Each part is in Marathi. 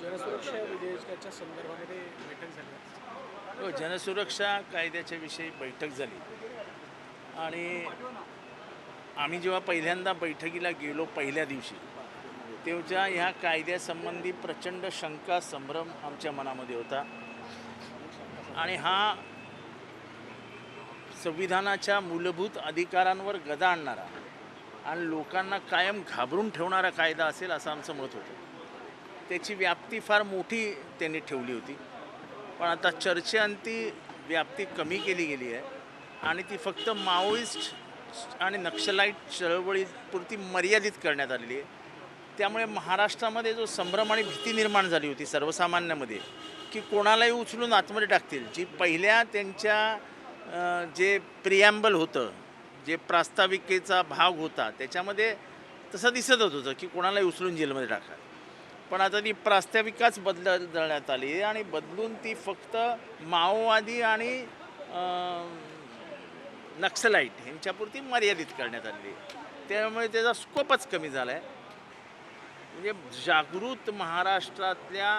जनसुरक्षा विधेयकाच्या संदर्भामध्ये बैठक झाली हो जनसुरक्षा कायद्याच्या विषयी बैठक झाली. आणि आम्ही जेव्हा पहिल्यांदा बैठकीला गेलो पहिल्या दिवशी तेव्हा ह्या कायद्यासंबंधी प्रचंड शंका संभ्रम आमच्या मनामध्ये होता. आणि हा संविधानाच्या मूलभूत अधिकारांवर गदा आणणारा आणि लोकांना कायम घाबरून ठेवणारा कायदा असेल असं आमचं मत होतं. त्याची व्याप्ती फार मोठी त्यांनी ठेवली होती. पण आता चर्चेअंती व्याप्ती कमी केली गेली आहे आणि ती फक्त माओइस्ट आणि नक्षलाईट चळवळीपुरती मर्यादित करण्यात आलेली आहे. त्यामुळे महाराष्ट्रामध्ये जो संभ्रम आणि भीती निर्माण झाली होती सर्वसामान्यामध्ये की कोणालाही उचलून आतमध्ये टाकतील. जी पहिल्या त्यांच्या जे प्रियॅम्बल होतं जे प्रास्ताविकेचा भाग होता त्याच्यामध्ये तसं दिसतच होतं की कोणालाही उचलून जेलमध्ये टाका. पण आता ती प्रास्ताविकाच बदलण्यात आली आणि बदलून ती फक्त माओवादी आणि नक्सलाईट ह्यांच्यापुरती मर्यादित करण्यात आली. आहे त्यामुळे त्याचा स्कोपच कमी झाला आहे म्हणजे जागृत महाराष्ट्रातल्या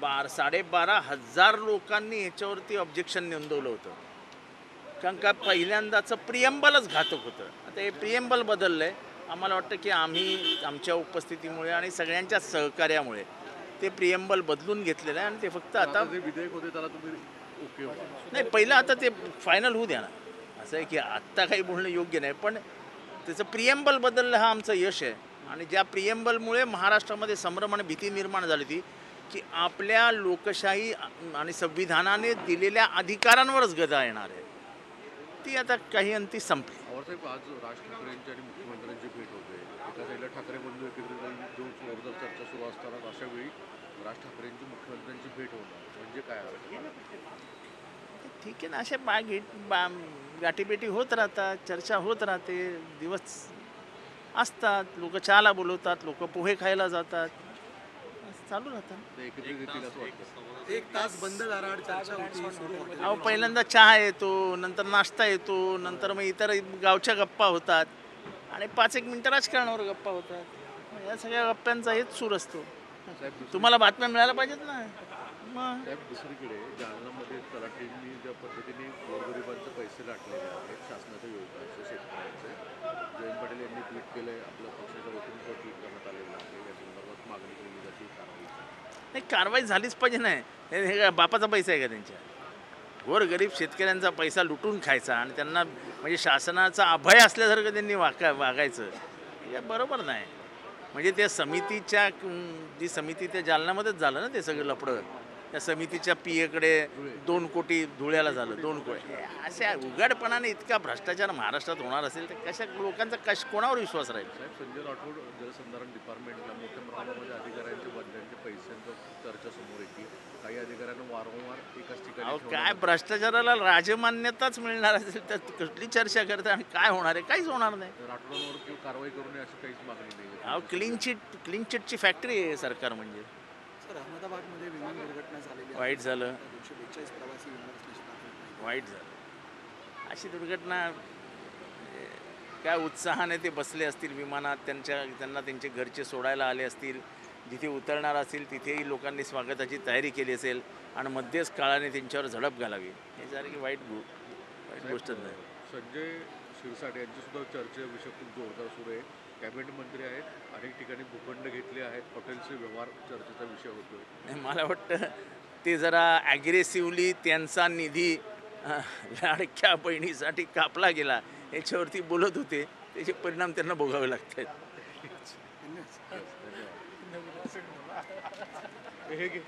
बार साडेबारा हजार लोकांनी याच्यावरती ऑब्जेक्शन नोंदवलं होतं. कारण का पहिल्यांदाचं प्रियंबलच घातक होतं. आता हे प्रियंबल बदललं आहे आम्हाला वाटतं की आम्ही आमच्या उपस्थितीमुळे आणि सगळ्यांच्या सहकार्यामुळे ते प्रियंबल बदलून घेतलेलं आहे आणि ते फक्त आता विधेयक होते त्याला तुम्ही ओके नाही पहिलं आता ते फायनल होऊ द्या ना. असं आहे की आत्ता काही बोलणं योग्य नाही पण त्याचं प्रियंबल बदललं हा आमचं यश आहे. आणि ज्या प्रियंबलमुळे महाराष्ट्रामध्ये संभ्रम आणि भीती निर्माण झाली ती की आपल्या लोकशाही आणि संविधानाने दिलेल्या अधिकारांवरच गदा येणार आहे. ती आता काही अंती संपली. आज राज ठाकरेंची आणि मुख्यमंत्र्यांची भेट होते. एका साईडला ठाकरे बंधू एकत्रित येऊन जोरदार चर्चा सुरू असताना अशा वेळी राज ठाकरेंची मुख्यमंत्र्यांची भेट होणं म्हणजे काय? ठीक आहे ना अशा बा घेट बा गाठीभेटी होत राहतात चर्चा होत राहते दिवस असतात लोक चहाला बोलवतात लोक पोहे खायला जातात. असं चालू राहतं. ते एकत्रित येतील असं वाटतं. एक तास बंद दाराआड चर्चा होती सुरू होती. अहो पहिल्यांदा चहा येतो नंतर नाश्ता येतो नंतर मग इतर गावच्या गप्पा होतात. आणि पाच एक मिनटं राजकारणावर गप्पा होतात. या सगळ्या गप्प्यांचा हेच सूर असतो. साहेब तुम्हाला बातम्या मिळायला पाहिजेत ना? मग साहेब दुसरीकडे जालन्यामध्ये तलाठींनी ज्या पद्धतीने पैसे लाटलेले आहेत. शासनाच्या योजनांचे शेतकऱ्यांचे. जयंत पाटील यांनी ट्विट केलंय आपल्या पक्षाच्या वतीने ट्विट करण्यात आलेला आहे. या संदर्भात मागणी केली जाते कारवाई नाही कारवाई झालीच पाहिजे नाही हे हे बापाचा पैसा आहे का त्यांच्या? गोर गरीब शेतकऱ्यांचा पैसा लुटून खायचा आणि त्यांना म्हणजे शासनाचा अभय असल्यासारखं त्यांनी वाका वागायचं. हे बरोबर नाही. म्हणजे त्या समितीच्या जी समिती त्या जालन्यामध्येच झालं ना ते सगळं लपडं त्या समितीच्या पियेकडे दोन कोटी धुळ्याला झालं दोन कोटी. अशा उघडपणाने इतका भ्रष्टाचार महाराष्ट्रात होणार असेल तर कशा लोकांचा कश कोणावर विश्वास राहील? साहेब संजय राठोड जलसंधारण डिपार्टमेंटला मोठ्या प्रमाणामध्ये अधिकाऱ्यांच्या बदल्यांच्या पैशांचं चर्चा समोर येते. काही अधिकाऱ्यांना वारंवार एकाच ठिकाणी काय भ्रष्टाचाराला राजमान्यताच मिळणार असेल तर कसली चर्चा करता आणि काय होणार आहे? काहीच होणार नाही. राठोडांवर कारवाई करू नये अशी काहीच मागणी नाही क्लीन चिट क्लीन चिटची फॅक्टरी आहे सरकार म्हणजे. अहमदाबादमध्ये विमान दुर्घटना झालेली. वाईट झालं. दोनशे बेचाळीस प्रवासी विमान. वाईट झालं. अशी दुर्घटना म्हणजे काय उत्साहाने ते बसले असतील विमानात त्यांच्या त्यांना त्यांचे घरचे सोडायला आले असतील जिथे उतरणार असतील तिथेही लोकांनी स्वागताची तयारी केली असेल आणि मध्येच काळाने त्यांच्यावर झडप घालावी. यासारखी वाईट गो वाईट गोष्ट नाही. संजय शिरसाट यांची सुद्धा चर्चा विषय खूप जोरदार सुरू आहे. कॅबिनेट मंत्री आहेत अनेक ठिकाणी भूखंड घेतले आहेत हॉटेलचे व्यवहार चर्चेचा विषय नाही, मला वाटतं ते जरा ॲग्रेसिव्हली त्यांचा निधी लाडक्या बहिणीसाठी कापला गेला याच्यावरती बोलत होते. त्याचे परिणाम त्यांना भोगावे लागतात. हे घे.